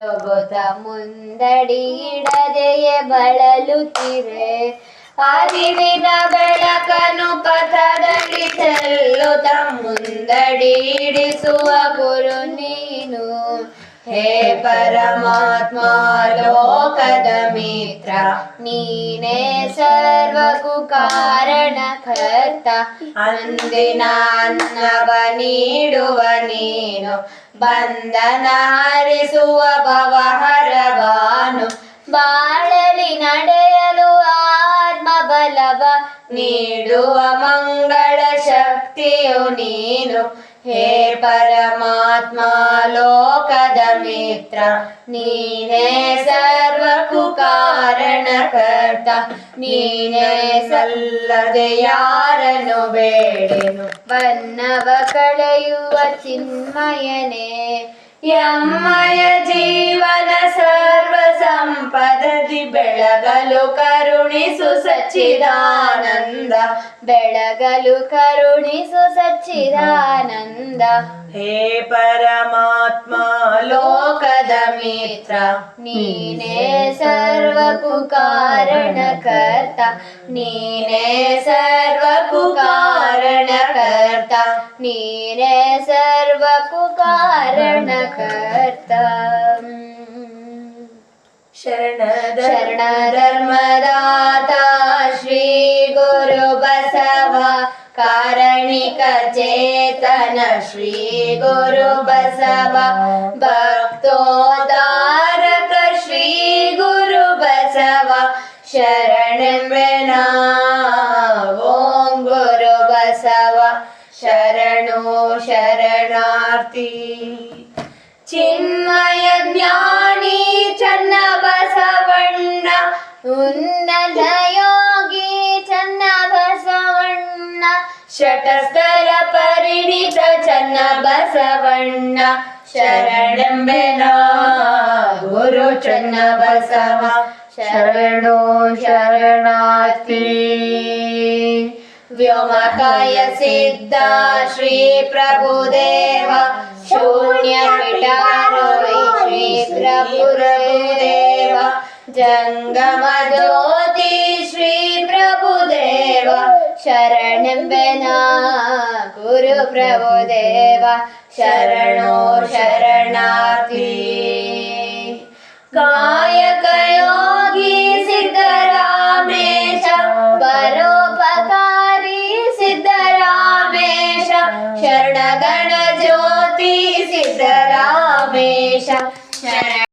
ಗೊತ್ತ ಮುಂದಡಿಯಿಡದೆಯೇ ಬಳಲುತ್ತಿರೆ ಅರಿವಿನ ಬೆಳಕನು ಪಥದಲ್ಲಿ ಚೆಲ್ಲುತ್ತ ಮುಂದಡಿ ಇಡಿಸುವ ಗುರು ನೀನು. ಹೇ ಪರಮಾತ್ಮ ಲೋಕದ ಮಿತ್ರ ನೀನೇ ಸರ್ವಗೂ ಕಾರಣ ಕರ್ತ ಅಂದಿನ ಅನ್ನವ ನೀಡುವ ನೀನು. ಬಂಧನ ಹರಿಸುವ ಭವಹರವಾನು ಬಾಳಲಿ ನಡೆಯಲು ಆತ್ಮ ಬಲವ ನೀಡುವ ಮಂಗಳ ಶಕ್ತಿಯು ನೀನು ಹೇ ಪರಮಾತ್ಮ ಲೋಕದ ಮಿತ್ರ ನೀನೇ ಸರ್ವಕ್ಕೂ ಕಾರಣಕರ್ತ ನೀನೇ ಸಲ್ಲದೆ ಯಾರನ್ನು ಬೇಡೆನು ಬನ್ನವ ಕಳೆಯುವ ಚಿನ್ಮಯನೇ ಯಮ್ಮಯ ಜೀವನ ಸರ್ವ ಸಂಪದದಿ ಬೆಳಗಲು ಕರುಣಿಸು ಸಚ್ಚಿದಾನಂದ. ಬೆಳಗಲು ಕರುಣಿಸು ಸಚ್ಚಿದಾನಂದ. ಹೇ ಪರಮಾತ್ಮ ಲೋಕದ ಮಿತ್ರ. ನೀನೇ ಸರ್ವಕ್ಕೂ ಕಾರಣಕರ್ತ. ನೀನೇ ಸರ್ವಕ್ಕೂ ಕಾರಣಕರ್ತ. ನೀನೇ ಸರ್ವಕ್ಕೂ ಕಾರಣಕರ್ತ. ಶರಣ. शरणधर्मदाता श्रीगुरु कारणिकचेतन कारणीक भक्तोदारक श्रीगुरु बसव ॐ गुरुबसव शरणो शरणार्थी चिम्म ಉನ್ನತ ಯೋಗಿ ಚನ್ನ ಬಸವಣ್ಣ ಶಟಸ್ಥಲ ಪರಿಣಿತ ಚನ್ನ ಬಸವಣ್ಣ ಶರಣೆಂಬೆನ ಗುರು ಚನ್ನ ಬಸವ ಶರಣು ಶರಣಾರ್ಥಿ ವ್ಯೋಮಕಾಯ ಸಿದ್ಧ ಶ್ರೀ ಪ್ರಭುದೇವ ಶೂನ್ಯ ಪಿಟಾರೋಯಿ ಶ್ರೀ ಪ್ರಭುದೇವ जङ्गमज्योति श्रीप्रभुदेव शरणं बेना गुरुप्रभुदेव शरणो शरणार्थि। कायकयोगी सिद्धरामेश परोपकारी सिद्धरामेश शरणगणज्योति सिद्धरामेश शरण